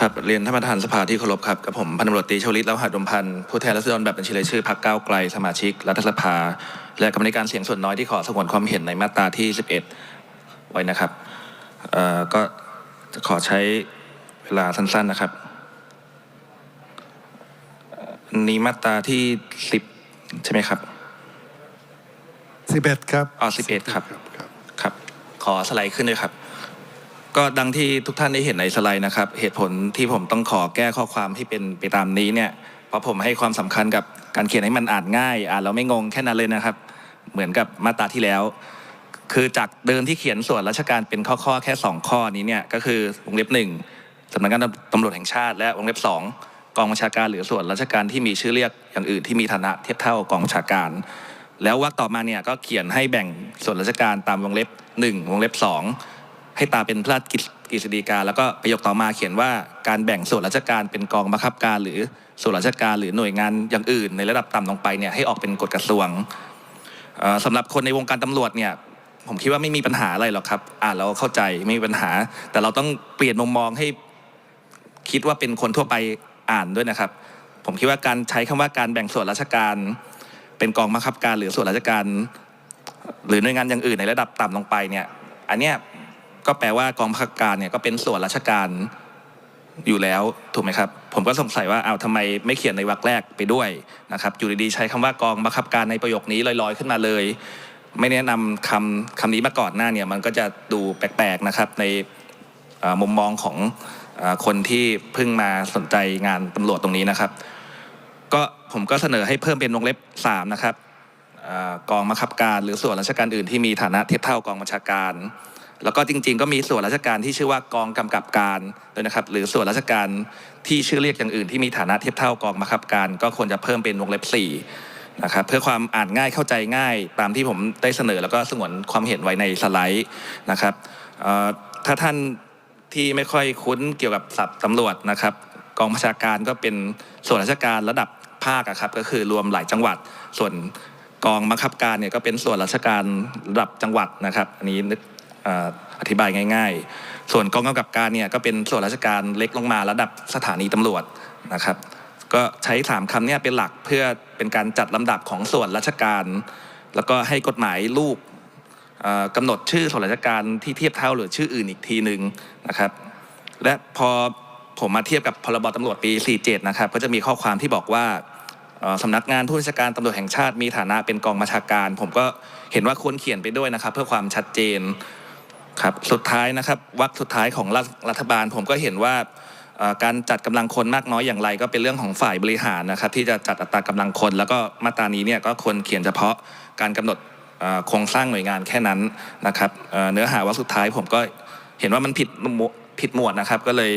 ครับเรียนท่านประธานสภาที่เคารพครับกับผมพันตำรวจตรีชวลิตแล้วหัดดมพันธ์ผู้แทนรัศดรแบบบัญชีรายชื่อพรรคก้าวไกลสมาชิกรัฐสภา และกรรมธิการเสียงส่วนน้อยที่ขอสงวนความเห็นในมาตราที่ 11 ไว้นะครับเอ่อก็จะขอใช้เวลาสั้นๆนะครับอันนี้มาตราที่10ใช่ไหมครับสิบเอ็ดครับอ๋อ11ครับครับครับ ขอสไลด์ขึ้นด้วยครับ ก็ดังที่ทุกท่านได้เห็นในสไลด์นะครับ เหตุผลที่ผมต้องขอแก้ข้อความให้เป็นไปตามนี้เนี่ยเพราะผมให้ความสำคัญกับการเขียนให้มันอ่านง่าย อ่านแล้วไม่งงแค่นั้นเลยนะครับ เหมือนกับมาตราที่แล้ว คือจากเดิมที่เขียนส่วนราชการเป็นข้อๆแค่ 2 ข้อนี้เนี่ยก็คือวงเล็บหนึ่งสำนักงานตำรวจแห่งชาติและวงเล็บสองกองบัญชาการหรือส่วนราชการที่มีชื่อเรียกอย่างอื่นที่มีฐานะเทียบเท่ากองบัญชาการ แล้ววรรคต่อมาเนี่ยก็เขียนให้แบ่งส่วนราชการตามวงเล็บ 1 วงเล็บ 2 ให้ตาเป็นพระราชกฤษฎีกา แล้วก็ประโยคต่อมาเขียนว่าการแบ่งส่วนราชการเป็นกองบังคับการ หรือส่วนราชการหรือหน่วยงานอย่างอื่น ในระดับต่ำลงไปเนี่ยให้ออกเป็นกฎกระทรวงเอ่อสำหรับคนในวงการตำรวจเนี่ยผมคิดว่าไม่มีปัญหาอะไรหรอกครับอ่านแล้วเข้าใจไม่มีปัญหา แต่เราต้องเปลี่ยนมุมมองให้คิดว่าเป็นคนทั่วไปอ่านด้วยนะครับ ผมคิดว่าการใช้คำว่าการแบ่งส่วนราชการ เป็นกองบังคับการหรือส่วนราชการ หรือหน่วยงานอย่างอื่นในระดับต่ำลงไปเนี่ย อันเนี้ย ก็แปลว่ากองบังคับการเนี่ยก็เป็นส่วนราชการอยู่แล้วถูกไหมครับ ผมก็สงสัยว่าเอาวทำไมไม่เขียนในวรรคแรกไปด้วยนะครับอยู่ดีๆใช้คำว่ากองบังคับการในประโยคนี้ลอยๆขึ้นมาเลย ไม่แนะนำคำคำนี้มาก่อนหน้าเนี่ยมันก็จะดูแปลกๆนะครับในมุมมองของอคนที่เพิ่งมาสนใจงานตำรวจตรงนี้นะครับ ก็ผมก็เสนอให้เพิ่มเป็นวงเล็บ3นะครับอกองบังคับการหรือส่วนราชการอื่นที่มีฐานะเทียบเท่ากองบัญชาการ แล้วก็จริง ๆ ก็มีส่วนราชการที่ชื่อว่ากองกำกับการด้วยนะครับ หรือส่วนราชการที่ชื่อเรียกอย่างอื่นที่มีฐานะเทียบเท่ากองบังคับการ ก็ควรจะเพิ่มเป็นวงเล็บ4นะครับเพื่อความอ่านง่ายเข้าใจง่าย ตามที่ผมได้เสนอแล้วก็สงวนความเห็นไว้ในสไลด์นะครับถ้าท่านที่ไม่ค่อยคุ้นเกี่ยวกับศัพท์ตำรวจนะครับ กองบัญชาการก็เป็นส่วนราชการระดับภาคครับก็คือรวมหลายจังหวัดส่วนกองบังคับการเนี่ยก็เป็นส่วนราชการระดับจังหวัดนะครับ อันนี้นึก อธิบายง่าย ๆ ส่วนกองกำกับการเนี่ยก็เป็นส่วนราชการเล็กลงมาระดับสถานีตำรวจนะครับ ก็ใช้สามคำเนี่ยเป็นหลักเพื่อเป็นการจัดลำดับของส่วนราชการ แล้วก็ให้กฎหมายลูกกำหนดชื่อส่วนราชการที่เทียบเท่าหรือชื่ออื่นอีกทีหนึ่งนะครับ และพอผมมาเทียบกับพรบตำรวจปี 47 นะครับ ก็จะมีข้อความที่บอกว่าสำนักงานผู้บัญชาการตำรวจแห่งชาติมีฐานะเป็นกองบัญชาการ ผมก็เห็นว่าควรเขียนไปด้วยนะครับ เพื่อความชัดเจน ครับสุดท้ายนะครับวรรคสุดท้ายของรัฐรฐบาล ผมก็เห็นว่าการจัดกำลังคนมากน้อยอย่างไร ก็เป็นเรื่องของฝ่ายบริหารนะครับ ที่จะจัดอัตรากำลังคน แล้วก็มาตรานี้เนี่ยก็ควรเขียนเฉพาะการกำหนดโครงสร้างหน่วยงานแค่นั้นนะครับเนื้อหาวรรคสุดท้ายผมก็เห็นว่ามันผิดหมวดผิดหมวดนะครับ ก็เลย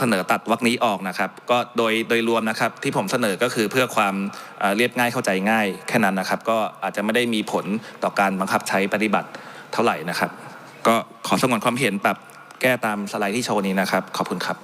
เสนอตัดวรรคนี้ออกนะครับ ก็โดยโดยรวมนะครับที่ผมเสนอก็คือเพื่อความเรียบง่ายเข้าใจง่ายแค่นั้นนะครับ ก็อาจจะไม่ได้มีผลต่อการบังคับใช้ปฏิบัติเท่าไหร่นะครับ ก็ขอสงวนความเห็นปรับแก้ตามสไลด์ที่โชว์นี้นะครับ ขอบคุณครับ